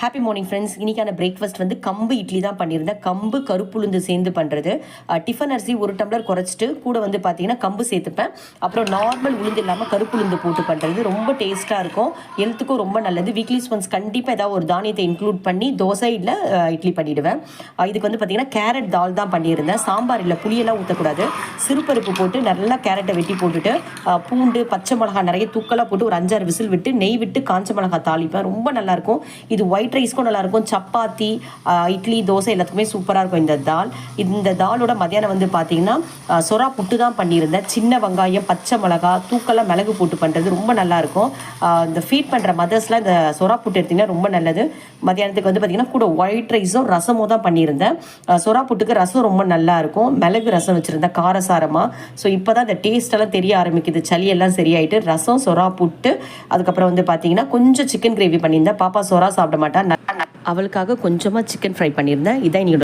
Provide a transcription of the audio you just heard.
Happy morning friends இன்னைக்கான breakfast வந்து கம்பு இட்லி தான் பண்ணியிருந்தேன். கம்பு கருப்புளுந்து சேர்ந்து பண்ணுறது டிஃபன் அரிசி ஒரு டம்ளர் குறைச்சிட்டு கூட வந்து பார்த்தீங்கன்னா கம்பு சேர்த்துப்பேன். அப்புறம் நார்மல் உளுந்து இல்லாமல் கருப்புளுந்து போட்டு பண்ணுறது ரொம்ப டேஸ்ட்டாக இருக்கும். ஹெல்த்துக்கும் ரொம்ப நல்லது. வீக்லி ஒன்ஸ் கண்டிப்பாக ஏதாவது ஒரு தானியத்தை இன்க்ளூட் பண்ணி தோசை இல்லை இட்லி பண்ணிவிடுவேன் இதுக்கு வந்து பார்த்தீங்கன்னா கேரட் தால் தான் பண்ணியிருந்தேன். சாம்பார் இல்லை புளியெல்லாம் ஊற்றக்கூடாது சிறுபருப்பு போட்டு நல்லா கேரட்டை வெட்டி போட்டுட்டு பூண்டு பச்சை மிளகா நிறைய தூக்கலாக போட்டு ஒரு அஞ்சாறு விசில் விட்டு நெய் விட்டு காஞ்ச மிளகாய் தாளிப்பேன். ரொம்ப நல்லாயிருக்கும் இது ஒயிட் ஒயிட் ரைஸ்க்கும் நல்லாயிருக்கும். சப்பாத்தி இட்லி தோசை எல்லாத்துக்குமே சூப்பராக இருக்கும் இந்த தால் இந்த தாலோட மத்தியானம் வந்து பார்த்தீங்கன்னா சொரா புட்டு தான் பண்ணியிருந்தேன். சின்ன வெங்காயம் பச்சை மிளகா தூக்கெல்லாம் மிளகு போட்டு பண்ணுறது ரொம்ப நல்லாயிருக்கும். இந்த ஃபீட் பண்ணுற மதர்ஸ்லாம் இந்த சொரா புட்டு எடுத்திங்கன்னா ரொம்ப நல்லது. மத்தியானத்துக்கு வந்து பார்த்திங்கன்னா கூட ஒயிட் ரைஸும் ரசமும் தான் பண்ணியிருந்தேன். சொரா புட்டுக்கு ரசம் ரொம்ப நல்லாயிருக்கும். மிளகு ரசம் வச்சுருந்தேன் காரசாரமாக ஸோ இப்போ தான் இந்த டேஸ்ட்டெல்லாம் தெரிய ஆரம்பிக்குது. சளி எல்லாம் சரியாயிட்டு ரசம் சொரா புட்டு அதுக்கப்புறம் வந்து பார்த்தீங்கன்னா கொஞ்சம் சிக்கன் கிரேவி பண்ணியிருந்தேன். பாப்பா சொரா சாப்பிட மாட்டேன் அவளுக்காக கொஞ்சமாக சிக்கன் ஃப்ரை பண்ணியிருந்தேன். இதான் என்னோட